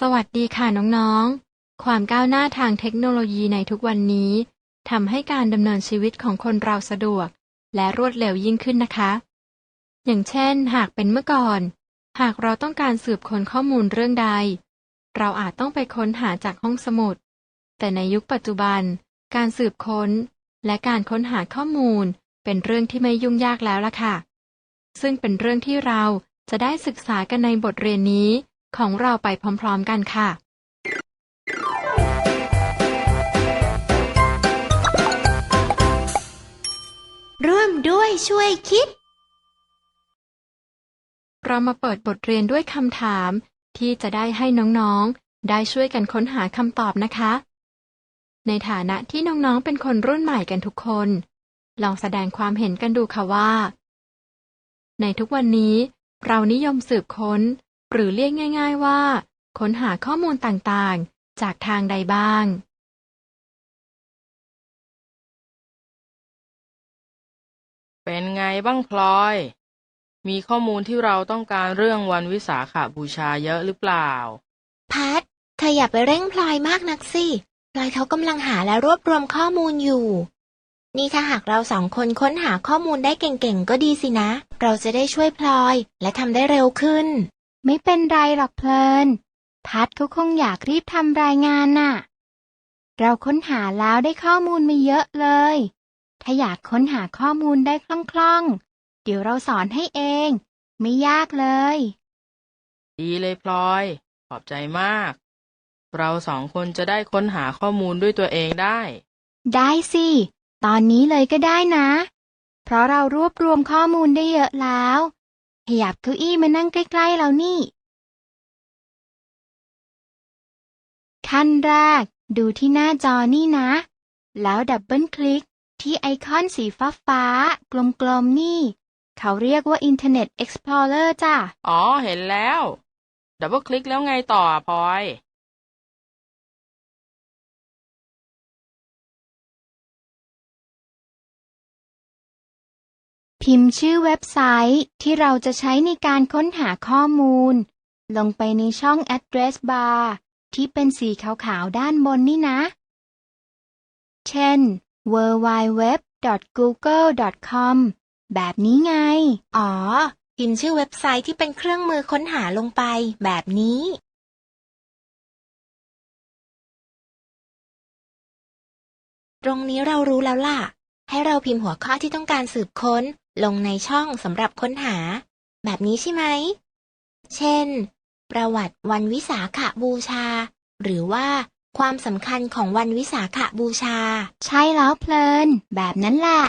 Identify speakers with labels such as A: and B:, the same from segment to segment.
A: สวัสดีค่ะน้องๆ ความก้าวหน้าทางเทคโนโลยีในทุกวันนี้ทำให้การดำเนินชีวิตของคนเราสะดวก และรวดเร็วยิ่งขึ้นนะคะ อย่างเช่น หากเป็นเมื่อก่อน หากเราต้องการสืบค้นข้อมูลเรื่องใด เราอาจต้องไปค้นหาจากห้องสมุด แต่ในยุคปัจจุบัน การสืบค้น และการค้นหาข้อมูล เป็นเรื่องที่ไม่ยุ่งยากแล้วล่ะค่ะ ซึ่งเป็นเรื่องที่เราจะได้ศึกษากันในบทเรียนนี้ ของเราไปพร้อมๆกันค่ะ
B: ร่วมด้วยช่วยคิด
A: เรามาเปิดบทเรียนด้วยคำถาม ที่จะได้ให้น้องๆ ได้ช่วยกันค้นหาคำตอบนะคะ ในฐานะที่น้องๆ เป็นคนรุ่นใหม่กันทุกคน ลองแสดงความเห็นกันดูค่ะว่า ในทุกวันนี้ เรานิยมสืบค้น หรือเรียกง่าย ๆว่า ค้นหาข้อมูลต่างๆ จากทางใดบ้าง
C: เป็นไงบ้างพลอย มีข้อมูลที่เราต้องการเรื่องวันวิสาขบูชาเยอะหรือเปล่า
B: พัดเธออย่าไปเร่งพลอยมากนักสิ พลอยเขากำลังหาและรวบรวมข้อมูลอยู่ นี่ถ้าหากเราสองคนค้นหาข้อมูลได้เก่งๆ ก็ดีสินะ เราจะได้ช่วยพลอยและทำได้เร็วขึ้น
D: ไม่เป็นไรหรอกเพลินพัดเขาคงอยากรีบทำรายงานน่ะ เราค้นหาแล้วได้ข้อมูลมาเยอะเลย ถ้าอยากค้นหาข้อมูลได้คล่องๆ เดี๋ยวเราสอนให้เอง ไม่ยากเลย
C: ดีเลยพลอย ขอบใจมาก เราสองคนจะได้ค้นหาข้อมูลด้วยตัวเองได้
D: ได้สิ ตอนนี้เลยก็ได้นะ เพราะเรารวบรวมข้อมูลได้เยอะแล้ว ขยับเก้าอี้มานั่งใกล้ๆเรานี่ ขั้นแรก ดูที่หน้าจอนี่นะ แล้วดับเบิลคลิกที่ไอคอนสีฟ้าฟ้าๆกลมๆนี่ เขาเรียกว่า Internet Explorer จ้ะ
C: อ๋อ เห็นแล้ว ดับเบิลคลิกแล้วไงต่อพลอย
D: พิมพ์ชื่อเว็บไซต์ที่เราจะใช้ในการค้นหาข้อมูล ลงไปในช่อง address bar ที่เป็นสีขาวๆ ด้านบนนี่นะ เช่น www.google.com แบบนี้ไง
B: อ๋อ พิมพ์ชื่อเว็บไซต์ที่เป็นเครื่องมือค้นหาลงไป แบบนี้ ตรงนี้เรารู้แล้วล่ะ ให้เราพิมพ์หัวข้อที่ต้องการสืบค้น ลงในช่องสำหรับค้นหา แบบนี้ใช่ไหม เช่น ประวัติวันวิสาขบูชา หรือว่าความสำคัญของวันวิสาขบูชา
D: ใช่แล้วเพลิน แบบนั้นแหละ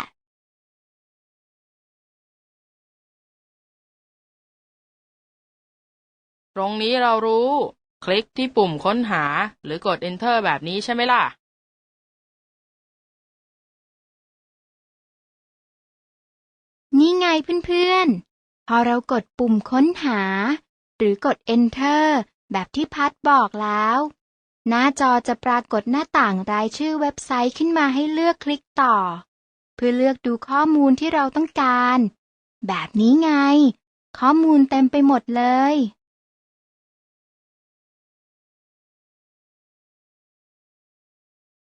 C: ตรงนี้เรารู้ คลิกที่ปุ่มค้นหาหรือกด enter แบบนี้ใช่ไหมล่ะ
D: นี่ไงเพื่อนๆ พอเรากดปุ่มค้นหา หรือกด Enter แบบที่พัดบอกแล้ว หน้าจอจะปรากฏหน้าต่างรายชื่อเว็บไซต์ขึ้นมาให้เลือกคลิกต่อ เพื่อเลือกดูข้อมูลที่เราต้องการ แบบนี้ไง ข้อมูลเต็มไปหมดเลย